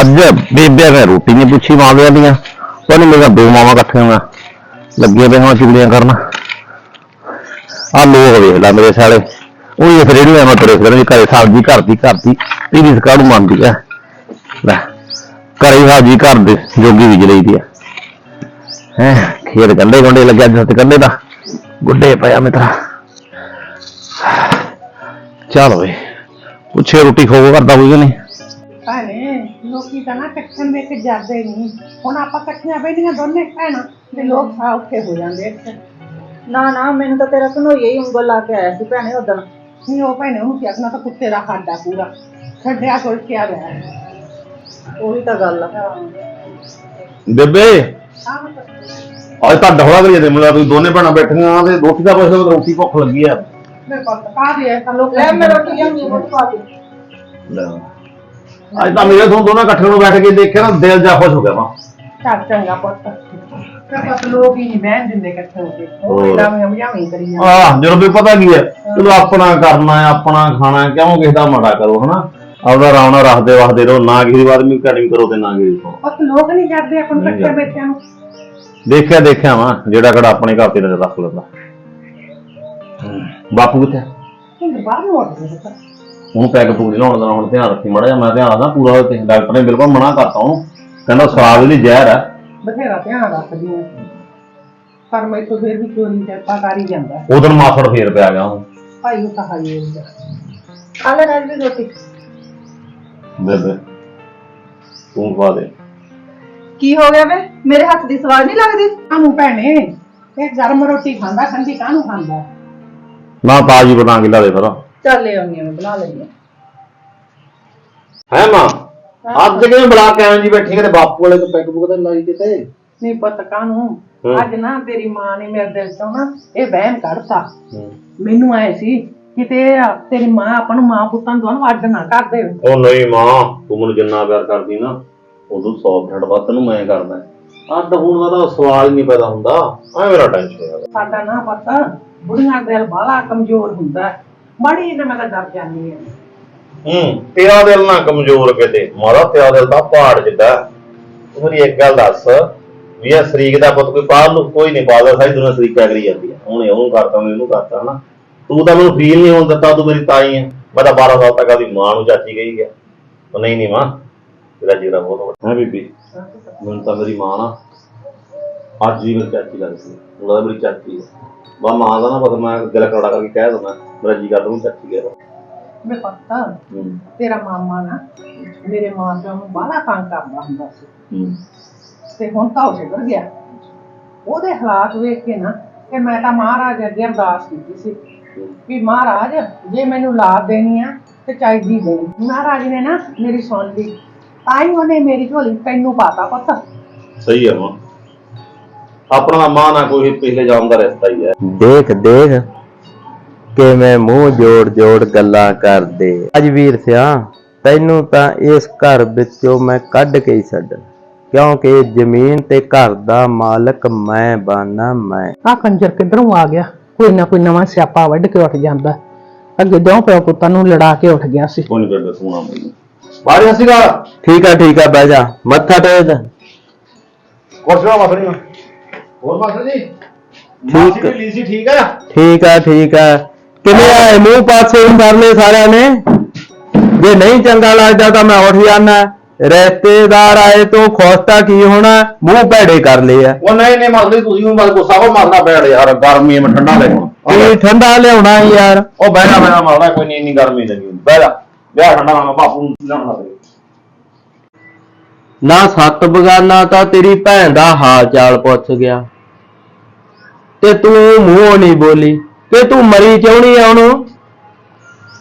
ਅੱਜ ਬੇਬੇ ਮੈਂ ਰੋਟੀ ਨਹੀਂ ਪੁੱਛੀ, ਮਾਂ ਦੀਆਂ। ਉਹਨੇ ਮੇਰਾ ਦੋ ਮਾਵਾਂ ਇਕੱਠੀਆਂ ਹੋਈਆਂ। ਲੱਗੇ ਪਏ ਹਾਂ ਚੁਗਲੀਆਂ ਕਰਨ। ਆ ਲੋਕ ਵੇਖ ਲੈ ਮੇਰੇ ਸਾਲੇ ਉਹ ਇਹ ਫਿਰ ਇਹਨੂੰ ਐਵੇਂ ਤੁਰੇ ਫਿਰਨ ਘਰੇ ਸਬਜ਼ੀ, ਘਰ ਦੀ ਘਰ ਦੀ। ਤੀਰੀ ਸਕਾੜੂ ਮੰਨਦੀ ਆ? ਲੈ, ਘਰੇ ਸਬਜ਼ੀ, ਘਰ ਦੇ ਜੋਗੀ ਵਿਜ ਲਈਦੀ ਆ। ਹੈ, ਖੇਤ ਗੰਡੇ ਗੰਡੇ ਲੱਗਿਆ ਜਿੱਥੇ ਗੰਡੇ ਦਾ। ਗੁੱਡੇ ਪਿਆ ਮਿੱਤਰਾ। ਚੱਲ ਵੇ ਪੁੱਛੇ ਰੋਟੀ ਖੋਗ ਕਰਦਾ ਕੋਈ ਕਿ ਨਹੀਂ? ਭੈਣੇ ਲੋਕੀ ਤਾਂ ਨਾ ਇਕੱਠੇ ਵੇਖ ਜਾਂਦੇ ਨਹੀਂ। ਹੁਣ ਆਪਾਂ ਇਕੱਠੀਆਂ ਬੈਠੀਆਂ ਦੋਨੇ ਭੈਣਾਂ ਤੇ ਲੋਕ ਆ ਔਖੇ ਹੋ ਜਾਂਦੇ ਇੱਥੇ। ਨਾ ਨਾ ਮੈਨੂੰ ਤਾਂ ਤੇਰਾ ਕਨੋਈਆ ਹੀ ਉਂਗਲ ਲਾ ਕੇ ਆਇਆ ਸੀ ਭੈਣੇ ਉਦੋਂ ਨਹੀਂ ਉਹ ਭੈਣੇ ਉਹਨੂੰ ਕਿਹਾ ਤਾਂ ਕੁੱਤੇ ਦਾ ਖਾਡਾ ਪੂਰਾ। ਛੱਡਿਆ ਕੋਲ ਕਿਆ ਹੋਇਆ ਉਹੀ ਤਾਂ ਗੱਲ ਆ। ਬੇਬੇ ਅੱਜ ਤਾਂ ਢੋਲਾ ਕਰੀ ਜਾਂਦੇ ਮੁੰਡਾ ਤੁਸੀਂ ਦੋਨੇ ਭੈਣਾਂ ਬੈਠੀਆਂ ਤੇ ਰੋਟੀ ਦਾ ਪੁੱਛ ਲਓ ਰੋਟੀ ਭੁੱਖ ਲੱਗੀ ਆ। ਮੇਰੇ ਕੋਲ ਤਾਂ ਕਾ ਦੇ ਤਾਂ ਲੋਕ ਲੈ ਮੈਂ ਰੋਟੀ ਲਿਆਉਣੀ ਆ ਪਾ ਦੇ ਅੱਜ ਤਾਂ ਮੇਰੇ ਤੋਂ ਦੋਨਾਂ ਇਕੱਠੇ ਨੂੰ ਬੈਠ ਕੇ ਦੇਖਿਆ ਨਾ ਦਿਲ ਜਾ ਖੁਸ਼ ਹੋ ਗਿਆ ਵਾ। ਚੱਲ ਚੰਗਾ ਪੁੱਤ। ਤੇ ਬਸ ਲੋਕ ਹੀ ਨਹੀਂ ਬਹਿਣ ਦਿੰਦੇ ਇਕੱਠੇ ਹੋ ਕੇ ਉਹ ਹੋਰ। ਇਦਾਂ ਮੈਂ ਮਜਾਵੀਂ ਕਰੀ ਜਾਂਦੇ। ਆਹ ਜਦੋਂ ਵੀ ਪਤਾ ਕੀ ਹੈ ਚਲੋ ਆਪਣਾ ਕਰਨਾ ਹੈ ਆਪਣਾ ਖਾਣਾ ਹੈ, ਕਿਉਂ ਕਿਸੇ ਦਾ ਮਾੜਾ ਕਰੋ ਹਨਾ? ਆਪਦਾ ਨਾਲ ਰੱਖਦੇ ਵਸਦੇ ਰਹੋ ਨਾ ਕਿਸੇ ਦੀ ਵੀ ਕਟਿੰਗ ਕਰੋ ਤੇ ਨਾ ਕਿਸੇ ਦੀ। ਬਸ ਲੋਕ ਨਹੀਂ ਕਰਦੇ ਆਪਾਂ ਨੂੰ ਇਕੱਠੇ। ਬੈਠਿਆਂ ਨੂੰ। ਦੇਖਿਆ ਦੇਖਿਆ ਵਾ ਜਿਹੜਾ ਕਿਹੜਾ ਆਪਣੇ ਘਰ ਤੇ ਨਜ਼ਰ ਰੱਖ ਲੈਂਦਾ। ਬਾਪੂ ਕਿੱਥੇ ਇਹ ਬਾਹਰ ਨੂੰ ਉੱਠ ਗਏ ਉਹਨੂੰ ਪੈਗ ਪੂਰੀ ਲਾਉਣ ਦਾ ਹੁਣ ਧਿਆਨ ਰੱਖੀ ਮੜਾ ਜਾ ਮੈਂ ਧਿਆਨ ਰੱਖਦਾ ਪੂਰਾ ਤੇ ਡਾਕਟਰ ਨੇ ਬਿਲਕੁਲ ਮਨਾ ਕਰਤਾ ਉਹਨੂੰ। ਕਹਿੰਦਾ ਸਵਾਦ ਦੀ ਜ਼ਹਿਰ ਹੈ ਬਥੇਰਾ ਧਿਆਨ ਰੱਖਦੀ ਆ। ਪਰ ਮੈਂ ਤੋਂ ਫਿਰ ਵੀ ਚੋਰੀ ਚੱਪਾ ਕਰ ਹੀ ਜਾਂਦਾ। ਉਦੋਂ ਮਾਸੜ ਫੇਰ ਪਿਆ ਗਿਆ ਉਹ ਭਾਈ ਉਹ ਕਹਾ ਹੀ ਹੁੰਦਾ ਆ। ਲੈ ਰਾਜ ਦੀ ਰੋਟੀ। ਬੇਬੇ ਤੂੰ ਖਵਾ ਦੇ। ਕੀ ਹੋ ਗਿਆ ਵੇ? ਮੇਰੇ ਹੱਥ ਦੀ ਸਵਾਦ ਨਹੀਂ ਲੱਗਦੀ? ਕਾਹਨੂੰ ਭੈਣੇ? ਇਹ ਗਰਮ ਰੋਟੀ ਖਾਂਦਾ ਠੰਡੀ ਕਾਹਨੂੰ ਖਾਂਦਾ? ਨਾ ਤਾਜੀ ਬਣਾ ਕੇ ਲਾ ਦੇ ਫਿਰ ਚੱਲ ਲੈ ਆਉਣੀ ਮੈਂ ਬਣਾ ਲੈਣੀ ਹੈ। ਮਾਂ? ਅੱਜ ਕਿਵੇਂ ਬੁਲਾ ਕੇ ਆਏ ਜੀ ਬੈਠੀ ਕਿਤੇ ਬਾਪੂ ਵਾਲੇ ਤੋਂ ਪੈਗ ਪੁਗ ਤੇ ਲਾਈ ਕਿਤੇ? ਨਹੀਂ ਪਤਾ ਕਾਹਨੂੰ? ਹਮ। ਅੱਜ ਨਾ ਤੇਰੀ ਮਾਂ ਨੇ ਮੇਰੇ ਦਿਲ ਤੋਂ ਨਾ ਇਹ ਵਹਿਮ ਕੱਢਤਾ। ਮੈਨੂੰ ਆਏ ਸੀ ਕਿਤੇ ਤੇਰੀ ਮਾਂ ਆਪਾਂ ਨੂੰ ਮਾਂ ਪੁੱਤਾਂ ਨੂੰ ਦੋਨੋਂ ਅੱਡ ਨਾ ਕਰ ਦੇ ਉਹ ਨਹੀਂ ਮਾਂ ਤੂੰ ਮੈਨੂੰ ਜਿੰਨਾ ਪਿਆਰ ਕਰਦੀ ਨਾ ਉਦੋਂ 100% ਵੱਧ ਤੈਨੂੰ ਮੈਂ ਕਰਦਾ। ਅੱਡ ਹੋਣ ਦਾ ਤਾਂ ਸਵਾਲ ਹੀ ਨਹੀਂ ਪੈਦਾ ਹੁੰਦਾ। ਐ ਮੇਰਾ ਟੈਨਸ਼ਨ ਹੋਇਆ ਸਾਡਾ ਨਾ ਪਤਾ ਬੁੜੀਆਂ ਦਾ ਦਿਲ ਬਾਹਲਾ ਕਮਜ਼ੋਰ ਹੁੰਦਾ। ਬੜੀ ਨਾ ਮੈਂ ਤਾਂ ਡਰ ਜਾਂਦੀ ਹਾਂ। ਹੂੰ, ਤੇਰਾ ਦਿਲ ਨਾ ਕਮਜ਼ੋਰ ਕਿਤੇ। ਮਾਰਾ ਤੇਰਾ ਦਿਲ ਤਾਂ ਪਹਾੜ ਜਿੱਡਾ ਤੂੰ ਮੇਰੀ ਇੱਕ ਗੱਲ ਦੱਸ, ਵੀ ਇਹ ਸ਼ਰੀਕ ਦਾ ਪੁੱਤ ਕੋਈ ਬਾਹਰ ਨੂੰ ਕੋਈ ਨਹੀਂ ਪਾਲਦਾ, ਸਾਰੀ ਦੁਨੀਆ ਸ਼ਰੀਕਾ ਕਰੀ ਜਾਂਦੀ ਹੈ। ਉਹਨੇ ਉਹਨੂੰ ਕਰਤਾ, ਉਹਨੇ ਇਹਨੂੰ ਕਰਤਾ, ਹਨਾ। ਤੂੰ ਤਾਂ ਮੈਨੂੰ ਫੀਲ ਨਹੀਂ ਹੋਣ ਦਿੱਤਾ, ਤੂੰ ਮੇਰੀ ਤਾਈ ਹੈ। ਮੈਂ ਤਾਂ 12 ਸਾਲ ਤੱਕ ਆਪਦੀ ਮਾਂ ਨੂੰ ਚਾਚੀ ਗਈ ਹੈ ਉਹ ਨਹੀਂ ਨਹੀਂ ਮਾਂ, ਤੇਰਾ ਜੀਰਾ ਬਹੁਤ ਵੱਡਾ। ਹੈ ਬੀਬੀ, ਮੈਨੂੰ ਤਾਂ ਮੇਰੀ ਮਾਂ ਨਾ ਅੱਜ ਵੀ ਮੇਰੀ ਚਾਚੀ ਲੱਗਦੀ ਹੈ ਉਹਦਾ ਮੇਰੀ ਚਾਚੀ ਹੈ ਮਾਂ ਦਾ ਨਾ ਪਤਾ ਮੈਂ ਦਿਲ ਕੜਾ ਕਰਕੇ ਕਹਿ ਦਿੰਦਾ ਮੇਰਾ ਜੀ ਕਰਦਾ ਉਹਨੂੰ ਚਾਚੀ ਕਹਿ ਮੈਂ ਪਤਾ ਹੂੰ। ਤੇਰਾ ਮਾਮਾ ਨਾ ਮੇਰੇ ਮਾਂ ਪਿਓ ਨੂੰ ਬਾਹਲਾ ਤੰਗ ਕਰਦਾ ਹੁੰਦਾ ਸੀ। ਹੂੰ। ਤੇ ਹੁਣ ਤਾਂ ਉਹ ਸੁਧਰ ਗਿਆ। ਉਹਦੇ ਹਾਲਾਤ ਵੇਖ ਕੇ ਨਾ ਕਿ ਮੈਂ ਤਾਂ ਮਹਾਰਾਜ ਅੱਗੇ ਅਰਦਾਸ ਕੀਤੀ ਸੀ ਵੀ ਮਹਾਰਾਜ ਜੇ ਮੈਨੂੰ ਲਾਭ ਦੇਣੀ ਆ ਤੇ ਚਾਹੀਦੀ ਦੇ ਮਹਾਰਾਜ ਨੇ ਨਾ ਮੇਰੀ ਸੁਣ ਲਈ। ਤਾਂ ਹੀ ਉਹਨੇ ਮੇਰੀ ਝੋਲੀ ਤੈਨੂੰ ਪਾਤਾ ਪੁੱਤ। ਸਹੀ ਹੈ ਮਾਂ। ਆਪਣਾ ਮਾਂ ਨਾ ਕੋਈ ਪਿਛਲੇ ਜਾਣ ਦਾ ਰਸਤਾ ਹੀ ਹੈ। ਦੇਖ ਦੇਖ ਕਿਵੇਂ ਮੂੰਹ ਜੋੜ ਜੋੜ ਗੱਲਾਂ ਕਰਦੇ। ਅੱਜ ਵੀਰ ਸਿਆ ਤੈਨੂੰ ਤਾਂ ਇਸ ਘਰ ਵਿੱਚੋਂ ਮੈਂ ਕੱਢ ਕੇ ਹੀ ਛੱਡ ਕਿਉਂਕਿ ਜ਼ਮੀਨ ਤੇ ਘਰ ਦਾ ਮਾਲਕ ਮੈਂ ਬਾਨਾ ਮੈਂ। ਆ ਕੰਜਰ ਕਿੱਧਰੋਂ ਆ ਗਿਆ? ਕੋਈ ਨਾ ਕੋਈ ਨਵਾਂ ਸਿਆਪਾ ਵੱਢ ਕੇ ਉੱਠ ਜਾਂਦਾ। ਅੱਗੇ ਦੋ ਪਿਓ ਪੁੱਤਾਂ ਨੂੰ ਲੜਾ ਕੇ ਉੱਠ ਗਿਆ ਸੀ। ਕੋਈ ਨਹੀਂ ਸੋਣਾ ਮੈਨੂੰ ਬਾਰੇ ਸੀਗਾ ਠੀਕ ਆ ਠੀਕ ਆ ਬਹਿ ਜਾ। ਮੱਥਾ ਟੇਕ। ਕੁਰਸੀਆਂ ਮਸਣੀ ਹੋਰ ਮਾਸਟਰ ਜੀ? ਠੀਕ। ਮਾਸੀ ਦੀ ਸੀ ਠੀਕ ਆ ਠੀਕ ਆ ਠੀਕ ਆ ਕਿਵੇਂ ਆਏ? ਮੂੰਹ ਪਾਸੇ ਨੂੰ ਕਰ ਲਏ ਸਾਰਿਆਂ ਨੇ? ਜੇ ਨਹੀਂ ਚੰਗਾ ਲੱਗਦਾ ਤਾਂ ਮੈਂ ਉੱਠ ਜਾਣਾ ਰਿਸ਼ਤੇਦਾਰ ਆਏ ਤੋਂ ਖੁਸ਼ ਤਾਂ ਕੀ ਹੋਣਾ? ਮੂੰਹ ਭੈੜੇ ਕਰ ਲਏ ਆ। ਉਹ ਨਹੀਂ ਨਹੀਂ ਮਾਸਟਰ ਜੀ ਤੁਸੀਂ ਵੀ ਬਸ ਗੁੱਸਾ ਹੋ ਮਾਰਨਾ ਬੈਠ ਯਾਰ ਗਰਮੀ ਮੈਂ ਠੰਡਾ ਲੈ ਹੁਣ ਕੀ ਠੰਡਾ ਲਿਆਉਣਾ ਯਾਰ? ਉਹ ਬਹਿ ਜਾ ਮੇਰਾ ਮਾਰਦਾ ਕੋਈ ਨਹੀਂ ਇੰਨੀ ਗਰਮੀ ਨਹੀਂ ਹੁੰਦੀ ਬਹਿ ਜਾ ਵਿਆਹ ਠੰਡਾ ਬਾਪੂ ਨੂੰ ਦੇ ਨਾ ਸੱਤ ਬਗਾਨਾ ਤਾਂ ਤੇਰੀ ਭੈਣ ਦਾ ਹਾਲ ਚਾਲ ਪੁੱਛ ਗਿਆ। ਤੇ ਤੂੰ ਮੂੰਹੋਂ ਨਹੀਂ ਬੋਲੀ ਕਿ ਤੂੰ ਮਰੀ ਚਾਹੁੰਦੀ ਆ ਉਹਨੂੰ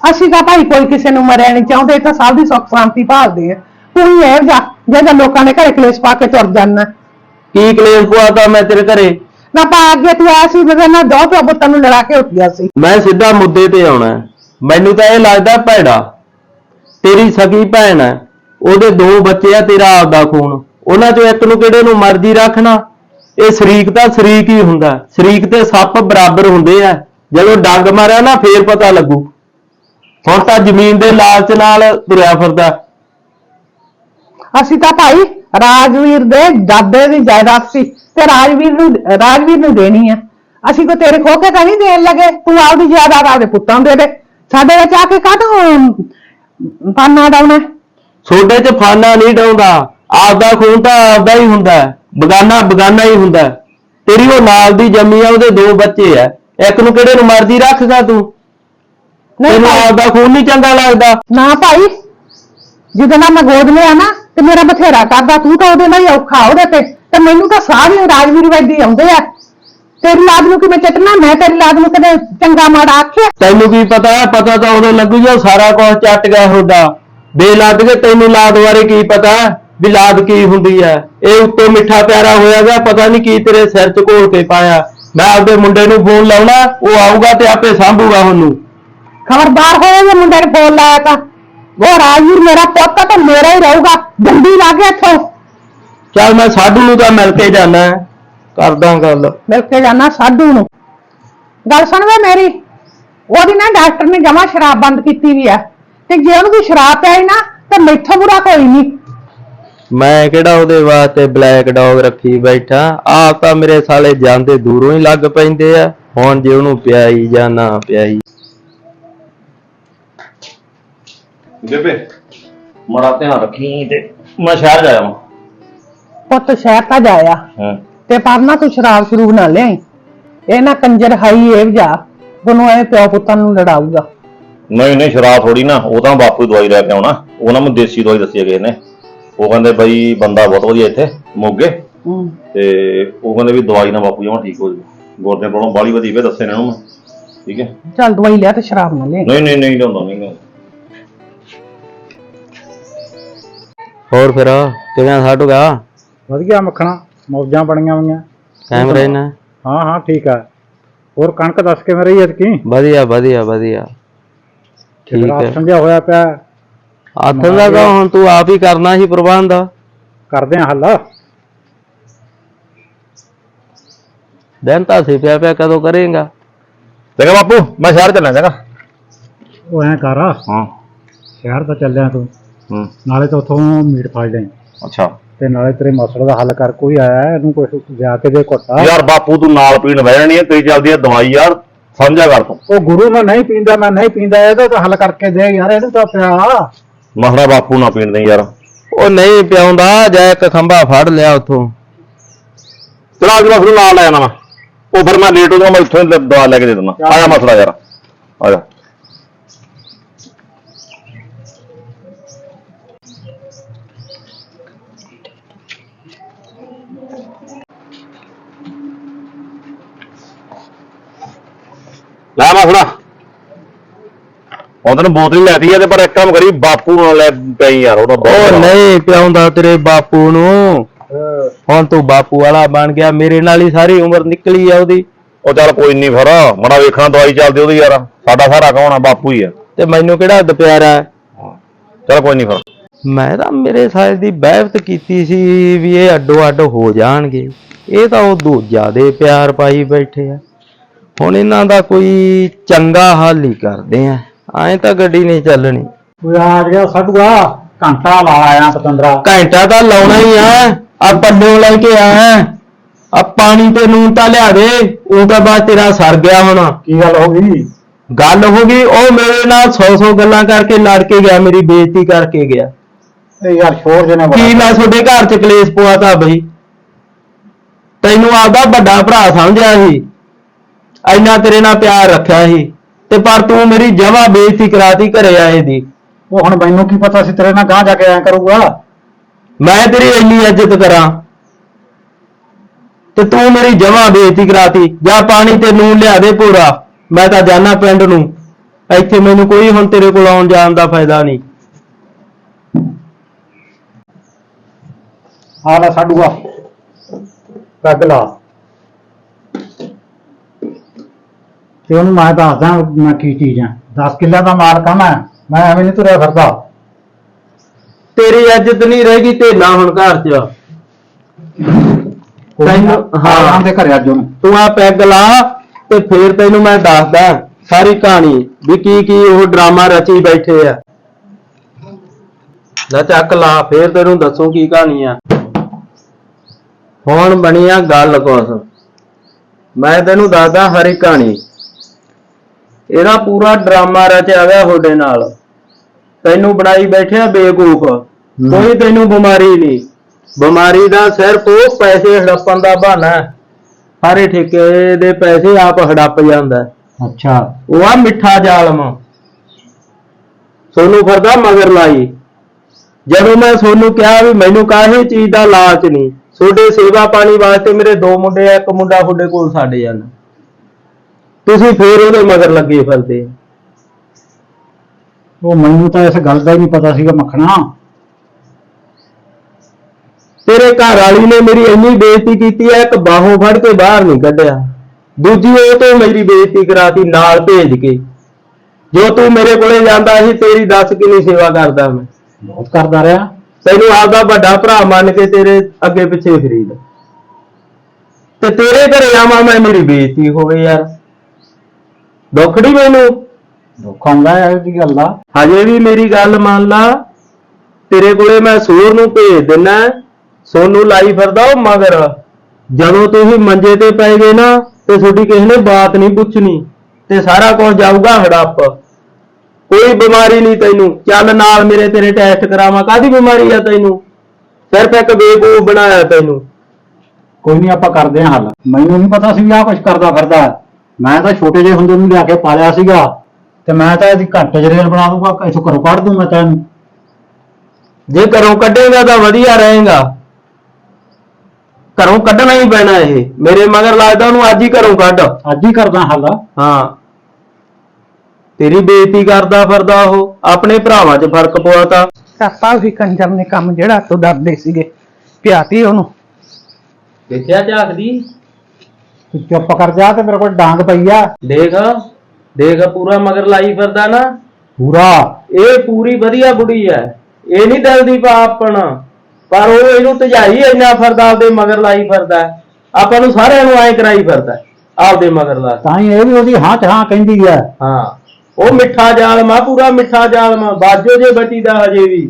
ਅਸੀਂ ਤਾਂ ਭਾਈ ਕੋਈ ਕਿਸੇ ਨੂੰ ਮਰਿਆ ਨਹੀਂ ਚਾਹੁੰਦੇ ਇਹ ਤਾਂ ਸਭ ਦੀ ਸੁੱਖ ਸ਼ਾਂਤੀ ਭਾਲਦੇ ਆ। ਤੂੰ ਹੀ ਇਹ ਜਾ ਜਿਹਦਾ ਲੋਕਾਂ ਦੇ ਘਰੇ ਕਲੇਸ਼ ਪਾ ਕੇ ਤੁਰ ਜਾਂਦਾ ਕੀ ਕਲੇਸ਼ ਪਵਾਤਾ ਮੈਂ ਤੇਰੇ ਘਰੇ? ਨਾ ਪਾ ਅੱਗੇ ਤੂੰ ਆਇਆ ਸੀ ਮੇਰੇ ਨਾਲ ਦੋ ਪਿਓ ਪੁੱਤਾਂ ਨੂੰ ਲੜਾ ਕੇ ਉੱਠ ਗਿਆ ਸੀ। ਮੈਂ ਸਿੱਧਾ ਮੁੱਦੇ ਤੇ ਆਉਣਾ। ਹੈ। ਮੈਨੂੰ ਤਾਂ ਇਹ ਲੱਗਦਾ ਭੈੜਾ। ਤੇਰੀ ਸਗੀ ਭੈਣ ਹੈ। ਉਹਦੇ ਦੋ ਬੱਚੇ ਆ ਤੇਰਾ ਆਪਦਾ ਖੂਨ। ਉਹਨਾਂ ਚੋਂ ਇੱਕ ਨੂੰ ਕਿਹੜੇ ਨੂੰ ਮਰਜ਼ੀ ਰੱਖਣਾ। ਇਹ ਸ਼ਰੀਕ ਤਾਂ ਸ਼ਰੀਕ ਹੀ ਹੁੰਦਾ। ਸ਼ਰੀਕ ਤੇ ਸੱਪ ਬਰਾਬਰ ਹੁੰਦੇ ਆ। ਜਦੋਂ ਡੰਗ ਮਾਰਿਆ ਨਾ, ਫੇਰ ਪਤਾ ਲੱਗੂ। ਹੁਣ ਤਾਂ ਜ਼ਮੀਨ ਦੇ ਲਾਲਚ ਨਾਲ ਤੁਰਿਆ ਫਿਰਦਾ। ਅਸੀਂ ਤਾਂ ਭਾਈ ਰਾਜਵੀਰ ਦੇ ਦਾਦੇ ਦੀ ਜਾਇਦਾਦ ਸੀ ਤੇ ਰਾਜਵੀਰ ਨੂੰ ਰਾਜਵੀਰ ਨੂੰ ਦੇਣੀ ਆ। ਅਸੀਂ ਕੋ ਤੇਰੇ ਖੋ ਕੇ ਤਾਂ ਨਹੀਂ ਦੇਣ ਲੱਗੇ? ਤੂੰ ਆਪਦੀ ਜਾਇਦਾਦ ਆਪਦੇ ਪੁੱਤਾਂ ਨੂੰ ਦੇ ਦੇ। ਸਾਡੇ ਵਿੱਚ ਆ ਕੇ ਕਾਹਤੋਂ ਪਾਨਾ ਡਾਉਣਾ? ਛੋਡੇ 'ਚ ਫਾਨਾ ਨਹੀਂ ਡਾਉਂਦਾ ਆਪਦਾ ਖੂਨ ਤਾਂ ਆਪਦਾ ਹੀ ਹੁੰਦਾ। ਬਗਾਨਾ ਬਗਾਨਾ ਹੀ ਹੁੰਦਾ। ਤੇਰੀ ਉਹ ਨਾਲ ਦੀ ਜੰਮੀ ਆ ਉਹਦੇ ਦੋ ਬੱਚੇ ਆ। ਇੱਕ ਨੂੰ ਕਿਹੜੇ ਨੂੰ ਮਰਜ਼ੀ ਰੱਖਦਾ ਤੂੰ? ਨਹੀਂ ਤੈਨੂੰ ਭਾਈ, ਆਪਦਾ ਖੂਨ ਨਹੀਂ ਚੰਗਾ ਲੱਗਦਾ। ਨਾ ਭਾਈ ਜਦੋਂ ਮੈਂ ਗੋਦ ਲਿਆ ਨਾ ਤੇ ਮੇਰਾ ਬਥੇਰਾ ਕਰਦਾ ਤੂੰ ਤਾਂ ਉਹਦੇ ਨਾਲ ਹੀ ਔਖਾ ਉਹਦੇ ਤੇ ਤੇ ਮੈਨੂੰ ਤਾਂ ਸਾਰੇ ਰਾਜਵੀਰ ਵੈਦੀ ਆਉਂਦੇ ਆ। ਤੇਰੀ ਲਾਦ ਨੂੰ ਕਿਵੇਂ ਚੱਟਣਾ ਮੈਂ ਤੇਰੀ ਲਾਦ ਨੂੰ ਕਦੇ ਚੰਗਾ ਮਾੜਾ ਆਖਿਆ? ਤੈਨੂੰ ਕੀ ਪਤਾ ਪਤਾ ਤਾਂ ਉਦੋਂ ਲੱਗੂ ਜੋ ਸਾਰਾ ਕੁਝ ਚੱਟ ਗਿਆ ਤੁਹਾਡਾ। ਬੇਲਾਦ ਕੇ ਤੈਨੂੰ ਲਾਦ ਬਾਰੇ ਕੀ ਪਤਾ? ਵੀ ਲਾਦ ਕੀ ਹੁੰਦੀ ਹੈ ਇਹ ਉੱਤੋਂ ਮਿੱਠਾ ਪਿਆਰਾ ਹੋਇਆ ਗਿਆ ਪਤਾ ਨਹੀਂ ਕੀ ਤੇਰੇ ਸਿਰ 'ਚ ਘੋਲ ਕੇ ਪਾਇਆ। ਮੈਂ ਆਪਦੇ ਮੁੰਡੇ ਨੂੰ ਫੋਨ ਲਾਉਣਾ ਉਹ ਆਊਗਾ ਤੇ ਆਪੇ ਸਾਂਭੂਗਾ ਉਹਨੂੰ। ਖਬਰਦਾਰ ਹੋਏ ਜੇ ਮੁੰਡੇ ਨੇ ਫੋਨ ਲਾਇਆ ਤਾਂ। ਉਹ ਰਾਜਵੀਰ ਮੇਰਾ ਪੁੱਤ ਆ ਤੇ ਮੇਰਾ ਹੀ ਰਹੂਗਾ ਡੰਡੀ ਲਾ ਕੇ ਇੱਥੋਂ। ਚੱਲ ਮੈਂ ਸਾਡੂ ਨੂੰ ਤਾਂ ਮਿਲ ਕੇ ਜਾਣਾ ਕਰਦਾ ਗੱਲ। ਮਿਲ ਕੇ ਜਾਣਾ ਸਾਧੂ ਨੂੰ। ਗੱਲ ਸੁਣ ਵੇ ਮੇਰੀ ਉਹਦੀ ਨਾ ਡਾਕਟਰ ਨੇ ਜਮਾ ਸ਼ਰਾਬ ਬੰਦ ਕੀਤੀ ਵੀ ਆ। ਤੇ ਜੇ ਉਹਨੂੰ ਕੋਈ ਸ਼ਰਾਬ ਪਿਆਈ ਨਾ ਤੇ ਮੈਥੋਂ ਬੁਰਾ ਕੋਈ ਨਹੀਂ। ਮੈਂ ਕਿਹੜਾ ਉਹਦੇ ਵਾਸਤੇ ਬਲੈਕ ਡੌਗ ਰੱਖੀ ਬੈਠਾ? ਆਪ ਤਾਂ ਮੇਰੇ ਸਾਲੇ ਜਾਂਦੇ ਦੂਰੋਂ ਹੀ ਲੱਗ ਪੈਂਦੇ ਆ। ਹੁਣ ਜੇ ਉਹਨੂੰ ਪਿਆਈ ਜਾਂ ਨਾ ਪਿਆਈ। ਬੇਬੇ ਮੜਾ ਧਿਆਨ ਰੱਖੀ ਤੇ ਮੈਂ ਸ਼ਹਿਰ ਜਾਇਆ ਮੈਂ ਪੁੱਤ ਸ਼ਹਿਰ ਤਾਂ ਜਾਇਆ। ਹਾਂ। ਤੇ ਪਰ ਨਾ ਤੂੰ ਸ਼ਰਾਬ ਸ਼ਰੂਬ ਨਾ ਲਿਆਈ। ਇਹ ਨਾ ਕੰਜਰ ਹਾਈ ਇਹ ਜਾ ਉਹਨੂੰ ਐ ਪਿਓ ਪੁੱਤਾਂ ਨੂੰ ਲੜਾਊਗਾ। ਨਹੀਂ ਨਹੀਂ ਸ਼ਰਾਬ ਥੋੜੀ ਨਾ ਉਹ ਤਾਂ ਬਾਪੂ ਦੀ ਦਵਾਈ ਲੈ ਕੇ ਆਉਣਾ। ਉਹਨਾਂ ਨੂੰ ਦੇਸੀ ਦਵਾਈ ਦੱਸੀ ਗਏ ਨੇ। ਉਹ ਕਹਿੰਦੇ ਬਈ ਬੰਦਾ ਬਹੁਤ ਵਧੀਆ ਇੱਥੇ ਮੋਗੇ। ਹੂੰ। ਤੇ ਉਹ ਕਹਿੰਦੇ ਵੀ ਦਵਾਈ ਨਾਲ ਬਾਪੂ ਜਮਾ ਠੀਕ ਹੋ ਜਾਊ ਗੁਰਦੇ ਕੋਲੋਂ ਬਾਲੀ ਵਧੀਆ ਵੇ ਦੱਸੇ ਨੇ ਉਹਨੂੰ। ਮੈਂ। ਠੀਕ ਹੈ? ਚੱਲ ਦਵਾਈ ਲਿਆ ਤੇ ਸ਼ਰਾਬ ਨਾ ਲਿਆਈ ਨਹੀਂ ਨਹੀਂ ਨਹੀਂ ਲਿਆਉਂਦਾ ਨਹੀਂ। ਹੋਰ ਫਿਰ ਕਿਵੇਂ ਸਾਡੂਗਾ ਵਧੀਆ ਮੱਖਣਾ ਮੌਜਾਂ ਬਣੀਆਂ ਹੋਈਆਂ। ਕੈਮਰੇ ਨਾਲ ਹਾਂ ਹਾਂ ਠੀਕ ਆ। ਹੋਰ ਕਣਕ ਦੱਸ ਕੇ ਰਹੀ ਐਤਕੀ? ਵਧੀਆ ਵਧੀਆ ਵਧੀਆ। ਠੀਕ ਹੈ। ਸਮਝਿਆ ਹੋਇਆ ਪਿਆ ਹੱਥ ਦਾ ਤਾਂ ਹੁਣ ਤੂੰ ਆਪ ਹੀ ਕਰਨਾ ਸੀ ਪ੍ਰਬੰਧ। ਕਰਦੇ ਆ ਹੱਲ। ਦਿਨ ਤਾਂ ਸੀ ਪਿਆ ਪਿਆ ਕਦੋਂ ਕਰੇਗਾ? ਚੰਗਾ ਬਾਪੂ ਮੈਂ ਸ਼ਹਿਰ ਚੱਲਾਂ ਚੰਗਾ ਉਹ ਐਂ ਕਰ ਹਾਂ। ਸ਼ਹਿਰ ਤਾਂ ਚੱਲਿਆ ਤੂੰ। ਹੂੰ। ਨਾਲੇ ਤਾਂ ਉਥੋਂ ਮੀਟ ਫੜ ਲੈ ਅੱਛਾ। ਤੇ ਨਾਲੇ ਤੇਰੇ ਮਸਲੇ ਦਾ ਹੱਲ ਕਰ ਕੋਈ ਆਇਆ ਇਹਨੂੰ ਕੁਝ ਜਾ ਕੇ ਦੇ ਘੁੱਟਾ ਯਾਰ ਬਾਪੂ ਤੂੰ ਨਾਲ ਪੀਣ ਬਹਿ ਜਾਣੀ ਹੈ ਤੇਰੀ ਚੱਲਦੀ ਹੈ ਦਵਾਈ ਯਾਰ। ਸਮਝਿਆ ਕਰ ਤੂੰ। ਉਹ ਗੁਰੂ ਮੈਂ ਨਹੀਂ ਪੀਂਦਾ ਮੈਂ ਨਹੀਂ ਪੀਂਦਾ ਇਹਦਾ ਤਾਂ ਹੱਲ ਕਰਕੇ ਦੇ ਯਾਰ ਇਹਨੂੰ ਤਾਂ ਪਿਆ। ਮਸਲਾ ਬਾਪੂ ਨਾ ਪੀਣ ਦੇ ਯਾਰ। ਉਹ ਨਹੀਂ ਪਿਆਉਂਦਾ ਜਾਂ ਇੱਕ ਖੰਭਾ ਫੜ ਲਿਆ ਉਥੋਂ। ਚਲ ਮੈਂ ਫਿਰ ਨਾਲ ਲੈ ਜਾਣਾ ਵਾ ਉਹ ਫਿਰ ਮੈਂ ਲੇਟ ਹੋ ਜਾਵਾਂ ਮੈਂ ਇੱਥੋਂ ਹੀ ਦਵਾ ਲੈ ਕੇ ਦੇ ਦਿੰਦਾ। ਆਇਆ ਮਸਲਾ ਯਾਰ ਆ ਲੈ ਮਸਲਾ ਉਹ ਤੈਨੂੰ ਬੋਤਲ ਹੀ ਲੈਤੀ ਆ ਤੇ ਪਰ ਇੱਕ ਕੰਮ ਕਰੀ ਬਾਪੂ ਨਾਲ ਲੈ ਪਈ ਯਾਰ ਉਹਦਾ ਬਹੁਤ ਉਹ ਨਹੀਂ ਪਿਆਉਂਦਾ ਤੇਰੇ ਬਾਪੂ ਨੂੰ। ਹੁਣ ਤੂੰ ਬਾਪੂ ਵਾਲਾ ਬਣ ਗਿਆ ਮੇਰੇ ਨਾਲ ਹੀ ਸਾਰੀ ਉਮਰ ਨਿਕਲੀ ਆ ਉਹਦੀ। ਉਹ ਚੱਲ ਕੋਈ ਨਹੀਂ ਫਿਰ ਮੜਾ ਵੇਖਣਾ ਦਵਾਈ ਚੱਲਦੀ ਉਹਦੀ ਯਾਰ। ਸਾਡਾ ਸਾਰਾ ਕੌਣ ਆ ਬਾਪੂ ਹੀ ਆ। ਤੇ ਮੈਨੂੰ ਕਿਹੜਾ ਦੁਪਿਆਰਾ? ਹੈ? ਚੱਲ ਕੋਈ ਨਹੀਂ ਫਿਰ। ਮੈਂ ਤਾਂ ਮੇਰੇ ਸਾਲ ਦੀ ਬਹਿਬਤ ਕੀਤੀ ਸੀ ਵੀ ਇਹ ਅੱਡੋ ਅੱਡ ਹੋ ਜਾਣਗੇ। ਇਹ ਤਾਂ ਉਹ ਜ਼ਿਆਦੇ ਪਿਆਰ ਪਾਈ ਬੈਠੇ ਆ। ਹੁਣ ਇਹਨਾਂ ਦਾ ਕੋਈ ਚੰਗਾ ਹੱਲ ਹੀ ਕਰਦੇ ਆ। ਐਂ ਤਾਂ ਗੱਡੀ ਨਹੀਂ ਚੱਲਣੀ। ਉਹ ਆ ਗਿਆ ਸਾਡੂਆ ਘੰਟਾ ਲਾ ਆਇਆ ਪਤੰਦਰਾ ਘੰਟਾ ਤਾਂ ਲਾਉਣਾ ਹੀ ਆ। ਆ ਪੱਲਿਓ ਲੈ ਕੇ ਆ। ਆ ਪਾਣੀ ਤੇ ਨੂਨ ਤਾਂ ਲਿਆ ਦੇ। ਉਹ ਤਾਂ ਬਾਅਦ ਤੇਰਾ ਸਰ ਗਿਆ ਹੋਣਾ। ਕੀ ਗੱਲ ਹੋ ਗਈ? ਗੱਲ ਹੋ ਗਈ ਉਹ ਮੇਰੇ ਨਾਲ 100-100 ਗੱਲਾਂ ਕਰਕੇ ਲੜ ਕੇ ਗਿਆ ਮੇਰੀ ਬੇਇੱਜ਼ਤੀ ਕਰਕੇ ਗਿਆ। ਇਹ ਯਾਰ ਸ਼ੋਰ ਜਨੇ ਕੀ ਮੈਂ ਤੁਹਾਡੇ ਘਰ ਚ ਕਲੇਸ਼ ਪਵਾਤਾ ਬਈ? ਤੈਨੂੰ ਆਪਦਾ ਵੱਡਾ ਭਰਾ ਸਮਝਿਆ ਸੀ। ਇੰਨਾ ਤੇਰੇ ਨਾਲ ਪਿਆਰ ਰੱਖਿਆ ਸੀ ਤੇ ਪਰ ਤੂੰ ਮੇਰੀ ਜਮਾ ਬੇਇੱਜ਼ਤੀ ਕਰਾਤੀ ਘਰੇ ਆਏ ਦੀ। ਉਹ ਹੁਣ ਮੈਨੂੰ ਕੀ ਪਤਾ ਸੀ ਤੇਰੇ ਨਾਲ ਗਾਂ ਜਾ ਕੇ ਐਂ ਕਰੂਗਾ? ਮੈਂ ਤੇਰੀ ਇੰਨੀ ਇੱਜ਼ਤ ਕਰਾਂ ਤੇ ਤੂੰ ਮੇਰੀ ਜਮਾ ਬੇਇੱਜ਼ਤੀ ਕਰਾਤੀ। ਜਾਂ ਪਾਣੀ ਤੇ ਨੂਨ ਲਿਆ ਦੇ ਪੂਰਾ ਮੈਂ ਤਾਂ ਜਾਣਾ ਪਿੰਡ ਨੂੰ। ਇੱਥੇ ਮੈਨੂੰ ਕੋਈ ਹੁਣ ਤੇਰੇ ਕੋਲ ਆਉਣ ਜਾਣ ਦਾ ਫਾਇਦਾ ਨਹੀਂ। ਆ ਲੈ ਸਾਡੂਆ। ਪੈਗ ਲਾ। ਤੇ ਉਹਨੂੰ ਮੈਂ ਦੱਸਦਾ ਮੈਂ ਕੀ ਚੀਜ਼ ਆ। 10 ਕਿੱਲਿਆਂ ਦਾ ਮਾਲਕ ਆ ਮੈਂ ਮੈਂ ਐਵੇਂ ਨਹੀਂ ਤੁਰਿਆ ਫਿਰਦਾ। ਤੇਰੀ ਇੱਜ਼ਤ ਨਹੀਂ ਰਹੇਗੀ ਤੇ ਨਾ ਹੁਣ ਘਰ 'ਚ ਤੈਨੂੰ- ਹਾਂ। ਹਾਂ ਦੇ ਘਰੇ ਅੱਜ ਉਹਨੂੰ। ਤੂੰ ਆ ਪੈਗ ਲਾ ਤੇ ਫੇਰ ਤੈਨੂੰ ਮੈਂ ਦੱਸਦਾ ਸਾਰੀ ਕਹਾਣੀ ਵੀ ਕੀ ਕੀ ਉਹ ਡਰਾਮਾ ਰਚੀ ਬੈਠੇ ਆ। ਲੈ ਚੱਕ ਲਾ ਫੇਰ ਤੈਨੂੰ ਦੱਸੂ ਕੀ ਕਹਾਣੀ ਆ। ਹੁਣ ਬਣੀ ਆ ਗੱਲ ਕੁਛ। ਮੈਂ ਤੈਨੂੰ ਦੱਸਦਾ ਹਰ ਇੱਕ ਕਹਾਣੀ। ਇਹਦਾ ਪੂਰਾ ਡਰਾਮਾ ਰਚਿਆ ਹੋਇਆ ਤੁਹਾਡੇ ਨਾਲ। ਤੈਨੂੰ ਬਣਾਈ ਬੈਠਿਆ ਬੇਵਕੂਫ। ਕੋਈ ਤੈਨੂੰ ਬਿਮਾਰੀ ਨਹੀਂ। ਬਿਮਾਰੀ ਦਾ ਸਿਰਫ ਉਹ ਪੈਸੇ ਹੜੱਪਣ ਦਾ ਬਹਾਨਾ ਹੈ। ਸਾਰੇ ਠੇਕੇ ਦੇ ਪੈਸੇ ਆਪ ਹੜੱਪ ਜਾਂਦਾ। ਅੱਛਾ। ਉਹ ਆ ਮਿੱਠਾ ਜ਼ਾਲਮ। ਸੋਨੂੰ ਫਿਰਦਾ ਮਗਰ ਲਾਈ। ਜਦੋਂ ਮੈਂ ਸੋਨੂੰ ਕਿਹਾ ਵੀ ਮੈਨੂੰ ਕਾਹੇ ਚੀਜ਼ ਦਾ ਲਾਲਚ ਨਹੀਂ ਤੁਹਾਡੇ ਸੇਵਾ ਪਾਣੀ ਵਾਸਤੇ ਮੇਰੇ ਦੋ ਮੁੰਡੇ ਆ ਇੱਕ ਮੁੰਡਾ ਤੁਹਾਡੇ ਕੋਲ ਸਾਡੇ ਹਨ ਤੁਸੀਂ ਫੇਰ ਉਹਦੇ ਮਗਰ ਲੱਗੇ ਫਿਰਦੇ ਉਹ ਮੈਨੂੰ ਤਾਂ ਇਸ ਗੱਲ ਦਾ ਹੀ ਨਹੀਂ ਪਤਾ ਸੀਗਾ ਮੱਖਣਾ। ਤੇਰੇ ਘਰ ਵਾਲੀ ਨੇ ਮੇਰੀ ਇੰਨੀ ਬੇਇੱਜ਼ਤੀ ਕੀਤੀ ਹੈ ਇੱਕ ਬਾਹੋਂ ਫੜ ਕੇ ਬਾਹਰ ਨਹੀਂ ਕੱਢਿਆ। ਦੂਜੀ ਉਹ ਤੋਂ ਮੇਰੀ ਬੇਇੱਜ਼ਤੀ ਕਰਾਤੀ ਨਾਲ ਭੇਜ ਕੇ। ਜੋ ਤੂੰ ਮੇਰੇ ਕੋਲੇ ਜਾਂਦਾ ਸੀ ਤੇਰੀ ਦੱਸ ਕਿੰਨੀ ਸੇਵਾ ਕਰਦਾ ਮੈਂ। ਬਹੁਤ ਕਰਦਾ ਰਿਹਾ। ਤੈਨੂੰ ਆਪਦਾ ਵੱਡਾ ਭਰਾ ਮੰਨ ਕੇ ਤੇਰੇ ਅੱਗੇ ਪਿੱਛੇ ਫਰੀਦ ਤੇ ਤੇਰੇ ਘਰੇ ਆਵਾਂ ਮੈਂ ਮੇਰੀ ਬੇਇੱਜ਼ਤੀ ਹੋਵੇ ਯਾਰ। ਦੁੱਖ ਨੀ ਮੈਨੂੰ? ਦੁੱਖ ਆਉਂਦਾ ਹੈ ਇਹਦੀ ਗੱਲ ਦਾ ਹਜੇ ਵੀ ਮੇਰੀ ਗੱਲ ਮੰਨ ਲਾ। ਤੇਰੇ ਕੋਲੇ ਮੈਂ ਸੂਰ ਨੂੰ ਭੇਜ ਦਿੰਨਾ ਸੋਨੂੰ ਲਾਈ ਫਿਰਦਾ ਉਹ ਮਗਰ। ਜਦੋਂ ਤੁਸੀਂ ਮੰਜੇ ਤੇ ਪੈ ਗਏ ਨਾ ਤੇ ਤੁਹਾਡੀ ਕਿਸੇ ਨੇ ਬਾਤ ਨਹੀਂ ਪੁੱਛਣੀ। ਤੇ ਸਾਰਾ ਕੁਝ ਜਾਊਗਾ ਹੜੱਪ। ਕੋਈ ਬਿਮਾਰੀ ਨਹੀਂ ਤੈਨੂੰ। ਚੱਲ ਨਾਲ ਮੇਰੇ ਤੇਰੇ ਟੈਸਟ ਕਰਾਵਾਂ। ਕਾਦੀ ਬਿਮਾਰੀ ਆ ਤੈਨੂੰ? ਸਿਰਫ ਇੱਕ ਬੇਵਕੂਫ ਬਣਾਇਆ ਤੈਨੂੰ। ਕੋਈ ਨਹੀਂ ਆਪਾਂ ਕਰਦੇ ਹਾਂ ਹੱਲ। ਮੈਨੂੰ ਨਹੀਂ ਪਤਾ ਸੀ ਵੀ ਆਹ ਕੁਝ ਕਰਦਾ ਫਿਰਦਾ ਹੈ। ਮੈਂ ਤਾਂ ਛੋਟੇ ਜਿਹੇ ਹੁੰਦੇ ਨੂੰ ਲਿਆ ਕੇ ਪਾਲਿਆ ਸੀਗਾ ਤੇ ਮੈਂ ਤਾਂ ਇਹਦੀ ਘੱਟ ਜਰੇਲ ਬਣਾ ਦੂੰਗਾ ਇਥੋਂ ਘਰੋਂ ਕੱਢ ਦੂੰ ਮੈਂ ਤੈਨੂੰ ਜੇ ਘਰੋਂ ਕੱਢੇਗਾ ਤਾਂ ਵਧੀਆ ਰਹੇਗਾ। ਘਰੋਂ ਕੱਢਣਾ ਹੀ ਪੈਣਾ ਇਹ। ਮੇਰੇ ਮਗਰ ਲੱਗਦਾ ਉਹਨੂੰ ਅੱਜ ਹੀ ਘਰੋਂ ਕੱਢ। ਅੱਜ ਹੀ ਕਰਦਾ ਹੱਲ। ਹਾਂ। ਤੇਰੀ ਬੇਇੱਜ਼ਤੀ ਕਰਦਾ ਫਿਰਦਾ ਉਹ। ਆਪਣੇ ਭਰਾਵਾਂ 'ਚ ਫ਼ਰਕ ਪਵਾਤਾ। ਕਰਤਾ ਵੀ ਕੰਜਰ ਨੇ ਕੰਮ ਜਿਹੜਾ ਤੋਂ ਡਰਦੇ ਸੀਗੇ। ਪਿਆਤੀ ਉਹਨੂੰ। ਦੇਖਿਆ ਝਾਕਦੀ? ਤੂੰ ਚੁੱਪ ਕਰ ਜਾ ਤੇ ਮੇਰੇ ਕੋਲ ਡਾਂਗ ਪਈ ਆ। ਦੇਖ ਦੇਖ ਪੂਰਾ ਮਗਰ ਲਾਈ ਫਿਰਦਾ ਨਾ। ਪੂਰਾ? ਇਹ ਪੂਰੀ ਵਧੀਆ ਬੁੜੀ ਐ। ਇਹ ਨਹੀਂ ਦਿਲਦੀ ਪਾ ਆਪਣਾ। ਪਰ ਉਹ ਇਹਨੂੰ ਤਜਾਈ ਇੰਨਾ ਫਿਰਦਾ ਆਪਦੇ ਮਗਰ ਲਾਈ ਫਿਰਦਾ। ਆਪਾਂ ਨੂੰ ਸਾਰਿਆਂ ਨੂੰ ਐਂ ਕਰਾਈ ਫਿਰਦਾ ਆਪਦੇ ਮਗਰ ਲਾ। ਤਾਂ ਹੀ ਇਹ ਵੀ ਉਹਦੀ ਹਾਂ ਚ ਹਾਂ ਕਹਿੰਦੀ ਆ ਹਾਂ। ਉਹ ਮਿੱਠਾ ਜ਼ਾਲਮ ਪੂਰਾ ਮਿੱਠਾ ਜ਼ਾਲਮ। ਬਾਜੋ ਜੇ ਬਚੀ ਦਾ ਹਜੇ ਵੀ।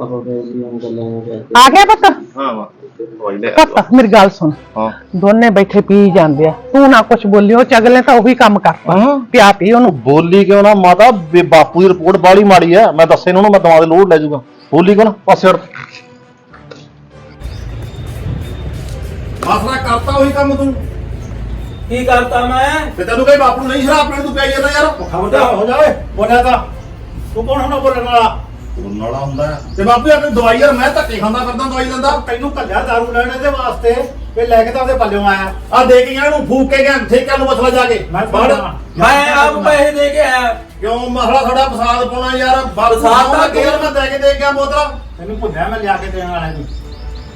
ਆ ਗਿਆ ਪੁੱਤ? ਹਾਂ ਵਾ। ਦਵਾਈ ਲੈ ਪੁੱਤ ਮੇਰੀ ਗੱਲ ਸੁਣ। ਹਾਂ। ਦੋਨੇ ਬੈਠੇ ਪੀ ਜਾਂਦੇ ਆ। ਤੂੰ ਨਾ ਕੁਛ ਬੋਲਿਓ ਚਗਲੇ ਤਾਂ ਉਹੀ ਕੰਮ ਕਰਤਾ ਪਿਆ ਪੀ ਉਹਨੂੰ। ਬੋਲੀ ਕਿਉਂ ਨਾ ਮਾਤਾ ਵੀ ਬਾਪੂ ਦੀ ਰਿਪੋਰਟ ਬਾਲੀ ਮਾੜੀ ਆ। ਮੈਂ ਦੱਸੇ ਨੂੰ ਮੈਂ ਦਵਾ ਦੇ ਲੋਡ ਲੈ ਜਾਊਗਾ ਬੋਲੀ ਕਿਉਂ ਨਾ ਪਾਸੇ ਹਟ। ਆਸਰਾ ਕਰਤਾ ਉਹੀ ਕੰਮ ਤੂੰ। ਕੀ ਕਰਤਾ ਮੈਂ? ਤੇ ਤੈਨੂੰ ਕਹੀ ਬਾਪੂ ਨਹੀਂ ਸ਼ਰਾਬ ਪੀਣ ਤੂੰ ਪਿਆਈ ਜਾਂਦਾ ਯਾਰ। ਖਬਰਦਾਰ ਹੋ ਜਾਵੇ ਬੋਲਿਆ ਤਾਂ। ਤੂੰ ਕੌਣ ਹੁੰਦਾ ਬੋਲਣ ਵਾਲਾ? ਵਾਲਾ ਹੁੰਦਾ। ਤੇ ਬਾਪੂ ਤੈਨੂੰ ਦਵਾਈ ਯਾਰ ਮੈਂ ਧੱਕੇ ਖਾਂਦਾ ਫਿਰਦਾ ਦਵਾਈ ਦਿੰਦਾ ਤੈਨੂੰ ਕੱਲਿਆ ਦਾਰੂ ਲੈਣ ਦੇ ਵਾਸਤੇ ਤੇ ਲੈ ਕੇ ਤਾਂ ਉਹਦੇ ਪੱਲਿਓਂ ਆਇਆ। ਆ ਦੇ ਕੇ ਗਿਆ ਇਹਨੂੰ ਫੂਕ ਕੇ ਗਿਆ ਠੇਕਿਆਂ ਨੂੰ ਮਸਲਾ ਜਾ ਕੇ। ਮੈਂ ਮੈਂ ਆਪ ਪੈਸੇ ਦੇ ਕੇ ਆਇਆ। ਕਿਉਂ ਮਸਲਾ ਥੋੜਾ ਫਸਾਦ ਪਾਉਣਾ ਯਾਰ? ਫਸਾਦ ਦਾ ਕੇਰ ਮੈਂ ਦੇ ਕੇ ਦੇ ਗਿਆ ਬੋਤਲ ਤੈਨੂੰ ਭੁੱਲਿਆ ਮੈਂ ਲਿਆ ਕੇ ਦੇਣ ਵਾਲੇ ਨੂੰ।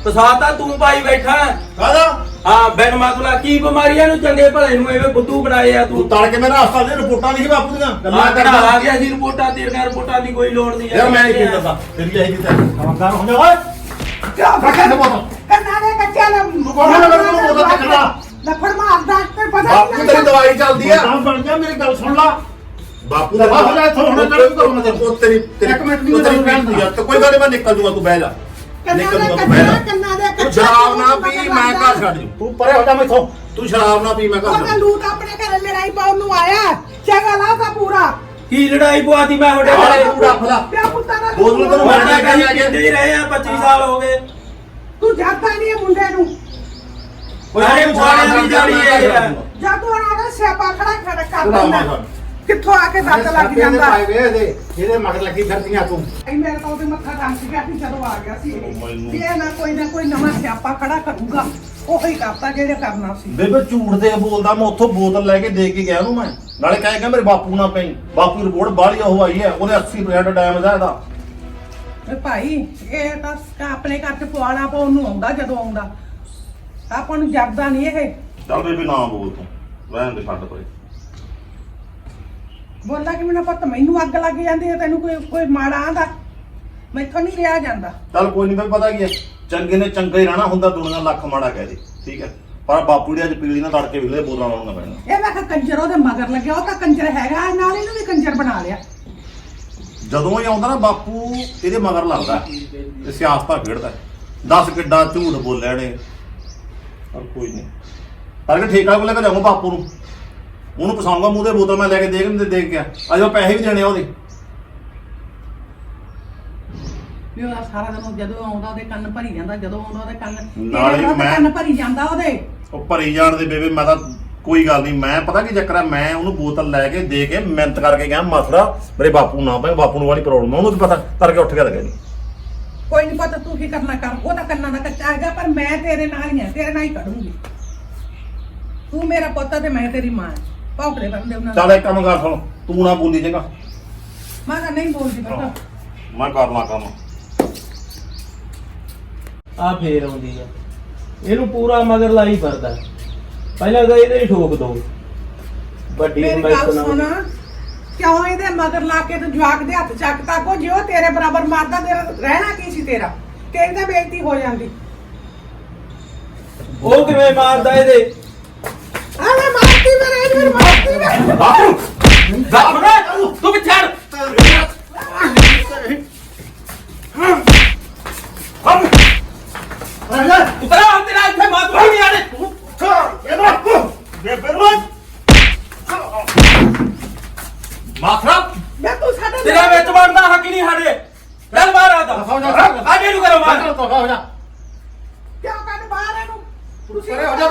ਫਸਾਤਾ ਤੂੰ ਪਾਈ ਬੈਠਾ। ਕਾਹਦਾ? ਹਾਂ ਬਿਨ ਮਤਲਬ ਕੀ ਬਿਮਾਰੀਆਂ ਨੂੰ ਚੰਗੇ ਭਲੇ ਨੂੰ ਐਵੇਂ ਬੁੱਧੂ ਬਣਾਏ ਆ ਤੂੰ। ਤੜ ਕੇ ਮੇਰਾ ਹਸਪਤਾਲ ਦੀ ਰਿਪੋਰਟਾਂ ਲਿਖੀ ਬਾਪੂ ਦੀਆਂ। ਗੱਲਾਂ ਕਰਾ ਆ ਗਿਆ ਸੀ ਰਿਪੋਰਟਾਂ ਤੇਰੀਆਂ ਰਿਪੋਰਟਾਂ ਦੀ ਕੋਈ ਲੋੜ ਨਹੀਂ। ਯਾਰ ਮੈਂ ਨਹੀਂ ਪੀਂਦਾ ਤੇਰੀ ਇਹੀ ਕਿਤੇ ਖਬਰਦਾਰ ਹੋ ਜਾ ਓਏ। ਕਿਆ ਰੱਖਿਆ ਤੇ ਬੋਤਲ ਕੰਨਾਂ ਦੇ ਕੱਚਿਆਂ ਦਾ ਤੂੰ ਕੌਣ ਹੈ ਮੇਰੇ ਕੋਲ ਬੋਤਲ ਚੱਕਣਾ ਲੱਫੜ ਮਾਰਦਾ ਤੇ ਪਤਾ ਬਾਪੂ ਹੀ ਤੇਰੀ ਨਹੀਂ ਦਵਾਈ ਚੱਲਦੀ ਆ। ਤਾਂ ਬਣ ਜਾ ਮੇਰੀ ਗੱਲ ਸੁਣ ਲਾ। ਬਾਪੂ ਦਾ ਹੋ ਜਾ ਇੱਥੋਂ, ਹੁਣ ਕੱਢ ਕਰੋ ਮੈਂ ਤੈਨੂੰ। ਤੇਰੀ ਤੇਰੀ ਇੱਕ ਮਿੰਟ ਨਹੀਂ ਤੂੰ ਤੇਰੀ ਮੈਨੂੰ ਬੇਇੱਜ਼ਤੀ ਆ। ਤੇ ਕੋਈ ਗੱਲ ਨਹੀਂ ਮੈਂ ਨਿਕਲ ਜੂਗਾ ਤੂੰ ਬਹਿ ਜਾ। ਕੰਨਾਂ ਨਿਕਲ ਦੇ ਜਾ ਕੱਚਿਆਂ ਕੰਨਾਂ ਦੇ ਤੂੰ ਸ਼ਰਾਬ ਨਾ ਪੀ ਮੈਂ ਘਰ ਛੱਡ ਜੂ ਤੂੰ ਪਰੇ ਹੋ ਜਾ ਮੈਥੋਂ। ਤੂੰ ਸ਼ਰਾਬ ਨਾ ਪੀ ਮੈਂ ਘਰ ਉਹਦਾ ਛੱਡ ਲੂਟ ਆਪਣੇ ਘਰੇ ਲੜਾਈ ਪਾਉਣ ਨੂੰ ਆਇਆ। ਚੰਗਾ ਲਾਤਾ ਪੂਰਾ। ਕੀ ਲੜਾਈ ਪਵਾਤੀ ਮੈਂ ਤੁਹਾਡੇ ਆਹ ਘਰੇ ਤੂੰ ਰੱਖ ਲਾ ਪਿਆ ਪੁੱਤਾਂ ਦਾ ਬੋਤਲ ਤੈਨੂੰ ਮੈਂ ਮਾਰਨਾ ਤਾਂ ਕਹੀ ਕਿੰਨੇ ਹੀ ਰਹੇ ਆ? 25 ਸਾਲ ਹੋ ਗਏ। ਤੂੰ ਜਾਤਾ ਨਹੀਂ ਇਹ ਮੁੰਡੇ ਨੂੰ। ਸਾਰੇ ਮੁਆੜੇ ਦੀ ਜਾੜੀ ਹੈ। ਯਾਰ ਜਾਂ ਤੂੰ ਉਹਨਾਂ ਦਾ ਸਿਆਪਾ ਖੜਾ ਖੜਾ ਕਰ ਤੂੰ ਰਾਮ ਦਿੰਦਾ ਨਾਲ ਕਿੱਥੋਂ ਆ ਕੇ ਦੱਤ ਲੱਗ ਜਾਂਦਾ? ਇਹਦੇ ਇਹਦੇ ਮਗਰ ਲੱਗੀ ਫਿਰਦੀਆਂ ਤੂੰ। ਇਹ ਮੇਰੇ ਤਾਂ ਉਹਦੇ ਮੱਥਾ ਟੰਗ ਗਿਆ ਸੀ ਜਦੋਂ ਆ ਗਿਆ ਸੀ। ਇਹ। ਵੀ ਨਾ। ਕੋਈ ਨਾ ਕੋਈ ਨਵਾਂ ਸਿਆਪਾ ਖੜਾ ਕਰੂਗਾ ਉਹੀ ਕਰਤਾ ਜਿਹੜੇ ਕਰਨਾ ਸੀ। ਬੇਬੇ ਝੂਠ ਦੇ ਬੋਲਦਾ ਮੈਂ ਉੱਥੋਂ ਬੋਤਲ ਲੈ ਕੇ ਦੇ ਕੇ ਗਿਆ ਉਹਨੂੰ ਮੈਂ। ਨਾਲੇ ਕਹਿ ਗਿਆ ਮੇਰੇ ਬਾਪੂ ਨਾਲ ਪਈ। ਬਾਪੂ ਦੀ ਰਿਪੋਰਟ ਬਾਹਲੀ ਉਹ ਆਈ ਹੈ ਉਹਦੇ 80% ਡੈਮੇਜ ਹੈ ਇਹਦਾ। ਤੇ ਭਾਈ ਇਹ ਤਾਂ ਆਪਣੇ ਘਰ ਚ ਪੁਆੜਾ ਪਾਉਣ ਨੂੰ ਆਉਂਦਾ ਜਦੋਂ ਆਉਂਦਾ। ਆਪਾਂ ਨੂੰ ਜਰਦਾ ਨਹੀਂ ਇਹ। ਚੱਲ ਬੇਬੇ ਨਾ ਬੋਲ ਤੂੰ। ਰਹਿਣ ਦੇ ਛੱਡ ਪਰੇ। ਬੋਲਦਾ ਕਿ ਮੈਨੂੰ ਪਤਾ ਮੈਨੂੰ ਅੱਗ ਲੱਗ ਜਾਂਦੀ ਹੈ ਤੈਨੂੰ ਕੋਈ ਕੋਈ ਮਾੜਾ ਆਂਦਾ ਮੈਥੋਂ ਨਹੀਂ ਰਿਹਾ ਜਾਂਦਾ। ਚੱਲ ਕੋਈ ਨਹੀਂ ਪਤਾ ਕੀ ਹੈ ਚੰਗੇ ਨੇ ਚੰਗਾ ਹੀ ਰਹਿਣਾ ਹੁੰਦਾ ਦੁਨੀਆ ਲੱਖ ਮਾੜਾ ਕਹਿ ਦੇ ਠੀਕ ਹੈ? ਪਰ ਬਾਪੂ ਦੀ ਅੱਜ ਪੀਲੀ ਨਾ ਤੜਕੇ ਵਿਲੇ ਬੋਲਾਂ ਲਾਉਣਾ ਪੈਣਾ। ਇਹ ਮੈਂ ਕਿਹਾ ਕੰਜਰ ਉਹਦੇ ਮਗਰ ਲੱਗਿਆ ਉਹ ਤਾਂ ਕੰਜਰ ਹੈਗਾ ਨਾਲ ਇਹਨੂੰ ਵੀ ਕੰਜਰ ਬਣਾ ਲਿਆ। ਜਦੋਂ ਹੀ ਆਉਂਦਾ ਨਾ ਬਾਪੂ ਇਹਦੇ ਮਗਰ ਲੱਗਦਾ ਤੇ ਸਿਆਸਤਾਂ ਖੇਡਦਾ। ਦੱਸ ਕਿੱਡਾ ਝੂਠ ਬੋਲਿਆ ਨੇ ਪਰ ਕੋਈ ਨਹੀਂ ਪਰ ਕਿ ਠੇਕਾ ਕੋਲ ਲੈ ਕੇ ਜਾਊਂਗਾ ਬਾਪੂ ਨੂੰ। ਉਹਨੂੰ ਪਸਾਉਂਗਾ ਮੂੰਹ ਦੇ ਬੋਤਲ ਮੈਂ ਲੈ ਕੇ ਦੇਖ ਦੇ ਦੇਖ ਗਿਆ ਅੱਜ ਮੈਂ ਪੈਸੇ ਵੀ ਦੇਣੇ ਆ ਉਹਦੇ। ਵੀ ਉਹਦਾ ਸਾਰਾ ਦਿਨ ਉਹ ਜਦੋਂ ਆਉਂਦਾ ਉਹਦੇ ਕੰਨ ਭਰੀ ਜਾਂਦਾ ਜਦੋਂ ਆਉਂਦਾ ਉਹਦੇ ਕੰਨ। ਨਾਲੇ ਤੇਰੇ ਨਾਲ ਤਾਂ ਮੈਂ- ਕੰਨ ਭਰੀ ਜਾਂਦਾ ਉਹਦੇ। ਉਹ ਭਰੀ ਜਾਣ ਦੇ ਬੇਬੇ ਮੈਂ ਤਾਂ ਕੋਈ ਗੱਲ ਨਹੀਂ ਮੈਂ ਪਤਾ ਕੀ ਚੱਕਰ ਆ ਮੈਂ ਉਹਨੂੰ ਬੋਤਲ ਲੈ ਕੇ ਦੇ ਕੇ ਮਿਹਨਤ ਕਰਕੇ ਗਿਆ ਮਸਲਾ ਮੇਰੇ ਬਾਪੂ ਨੂੰ ਨਾ ਪਏ ਬਾਪੂ ਨੂੰ ਵਾਲੀ ਪ੍ਰੋਬਲਮ ਆ ਉਹਨੂੰ ਕੀ ਪਤਾ ਤੜਕੇ ਉੱਠ ਕੇ ਲੱਗੇ ਨਹੀਂ ਕੋਈ ਨਹੀਂ ਪਤਾ ਤੂੰ ਕੀ ਕਰਨਾ ਕਰ ਉਹ ਤਾਂ ਕੰਨਾਂ ਦਾ ਕੱਚਾ ਹੈਗਾ ਪਰ ਮੈਂ ਤੇਰੇ ਨਾਲ ਹੀ ਆ ਤੇਰੇ ਨਾਲ ਹੀ ਕੱਢੂੰਗੀ ਤੂੰ ਮੇਰਾ ਪੁੱਤ ਆ ਤੇ ਮੈਂ ਤੇਰੀ ਮਾਂ ਪੌਕੜੇ ਬੰਦੇ ਉਹਨਾਂ ਚੱਲ ਇੱਕ ਕੰਮ ਕਰ ਸੁਣ ਤੂੰ ਨਾ ਬੋਲੀ ਚੰਗਾ ਮੈਂ ਤਾਂ ਨਹੀਂ ਬੋਲਦੀ ਪਤਾ। ਮੈਂ ਕਰ ਲਾਂ ਕੰਮ। ਆ ਫੇਰ ਆਉਂਦੀ ਆ। ਇਹਨੂੰ ਪੂਰਾ ਮਗਰ ਲਾਈ ਫਿਰਦਾ। ਪਹਿਲਾਂ ਤਾਂ ਇਹਦੇ ਹੀ ਠੋਕ ਦੋ। ਵੱਡੀ ਮੇਰੀ ਮੈਂ ਗੱਲ ਸੁਣ। ਕਿਉਂ ਇਹਦੇ ਮਗਰ ਲਾ ਕੇ ਤੂੰ ਜਵਾਕ ਦੇ ਹੱਥ ਚੱਕ ਤਾਕੋ ਜੇ ਉਹ ਤੇਰੇ ਬਰਾਬਰ ਮਾਰਦਾ ਤੇਰਾ ਰਹਿਣਾ ਕੀ ਸੀ ਤੇਰਾ? ਤੇਰੀ ਤਾਂ ਬੇਇੱਜ਼ਤੀ ਹੋ ਜਾਂਦੀ। ਉਹ ਕਿਵੇਂ ਮਾਰਦਾ ਇਹਦੇ? ਮਾਰਤੀ ਮੇਰੇ ਇਹਨੂੰ ਮਾਰਤੀ ਮੇਰੇ ਬਾਪੂ ਤੂੰ ਵਿਚਾਰ ਉਤਰਾ ਤੇਰਾ ਇੱਥੇ ਮਾਤਮਾ ਨਹੀਂ ਆਣੇ ਮਾਖਰਾ ਮੈਂ ਤੂੰ ਸਾਡੇ ਤੇਰਾ ਵਿੱਚ ਵੜਦਾ ਹੱਕ ਨਹੀਂ ਸਾਡੇ ਚੱਲ ਬਾਹਰ ਆ ਤਾ ਹੋ ਜਾ ਆ ਇਹਨੂੰ ਕਰੋ ਬਾਹਰ ਹੋ ਜਾ ਕਿਉਂ ਕੱਢ ਬਾਹਰ ਇਹਨੂੰ ਪਰੇ ਹੋ ਜਾ।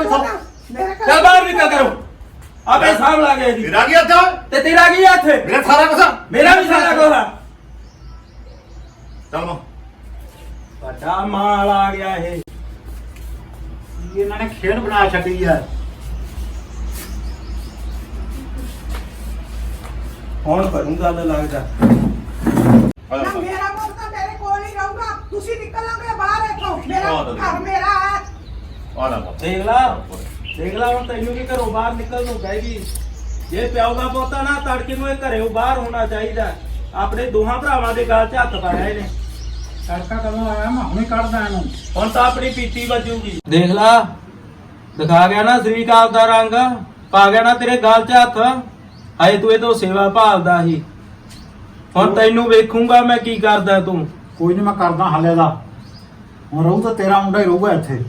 ਮੇਰੇ ਚੱਲ ਬਾਹਰ ਨਿਕਲ ਕਰੋ ਆਪੇ ਸਾਹਮ ਲਾ ਗਿਆ ਜੀ। ਤੇਰਾ ਕੀ ਅੱਛਾ ਤੇ ਤੇਰਾ ਕੀ ਇੱਥੇ ਮੇਰਾ ਸਾਰਾ ਕੁਛ ਮੇਰਾ ਵੀ ਸਾਰਾ ਕੁਝ ਆ। ਚੱਲ ਮਾ। ਵੱਡਾ ਮਾਲ ਆ ਗਿਆ ਇਹ। ਇਹਨਾਂ ਨੇ ਖੇਡ ਬਣਾ ਛੱਡੀ ਆ? ਹੁਣ ਬਣੂ ਗੱਲ ਲੱਗਦਾ। ਮੇਰਾ ਪੁੱਤ ਤਾਂ ਮੇਰੇ ਕੋਲ ਹੀ ਰਹੂਗਾ। ਤੁਸੀਂ ਨਿਕਲੋਗੇ ਬਾਹਰ ਇੱਥੋਂ। ਮੇਰਾ ਘਰ ਮੇਰਾ ਹੈ। ਆ ਲੈ ਦੇਖ ਲਾ। ਦੇਖ ਲਾ ਹੁਣ ਤੈਨੂੰ ਵੀ ਘਰੋਂ ਬਾਹਰ ਨਿਕਲ ਨੂੰ ਕਹੇਗੀ ਜੇ ਪਿਓ ਦਾ ਪੋਤਾ ਨਾ ਤੜਕੇ ਨੂੰ ਇਹ ਘਰੇ ਬਾਹਰ ਹੋਣਾ ਚਾਹੀਦਾ। ਆਪਣੇ ਦੋਹਾਂ ਭਰਾਵਾਂ ਦੇ ਗਲ 'ਚ ਹੱਥ ਪਾਇਆ ਇਹਨੇ। ਤੜਕਾ ਕਦੋਂ ਆਇਆ? ਮੈਂ ਹੁਣੇ ਕੱਢਦਾ ਇਹਨੂੰ। ਹੁਣ ਤਾਂ ਆਪਣੀ ਪੀਤੀ ਵੱਜੂਗੀ। ਦੇਖ ਲਾ। ਦਿਖਾ ਗਿਆ ਨਾ ਸ੍ਰੀ ਕਾਲ ਦਾ ਰੰਗ। ਪਾ ਗਿਆ ਨਾ ਤੇਰੇ ਗਲ 'ਚ ਹੱਥ। ਹਾਏ ਤੂੰ ਇਹ ਤੋਂ ਸੇਵਾ ਭਾਲਦਾ ਸੀ। ਹੁਣ ਤੈਨੂੰ ਵੇਖੂੰਗਾ ਮੈਂ ਕੀ ਕਰਦਾ ਤੂੰ। ਕੋਈ ਨਹੀਂ ਮੈਂ ਕਰਦਾ ਹਾਲੇ ਦਾ। ਹੁਣ ਰਹੂ ਤਾਂ ਤੇਰਾ ਮੁੰਡਾ ਹੀ ਰਹੂਗਾ ਇੱਥੇ।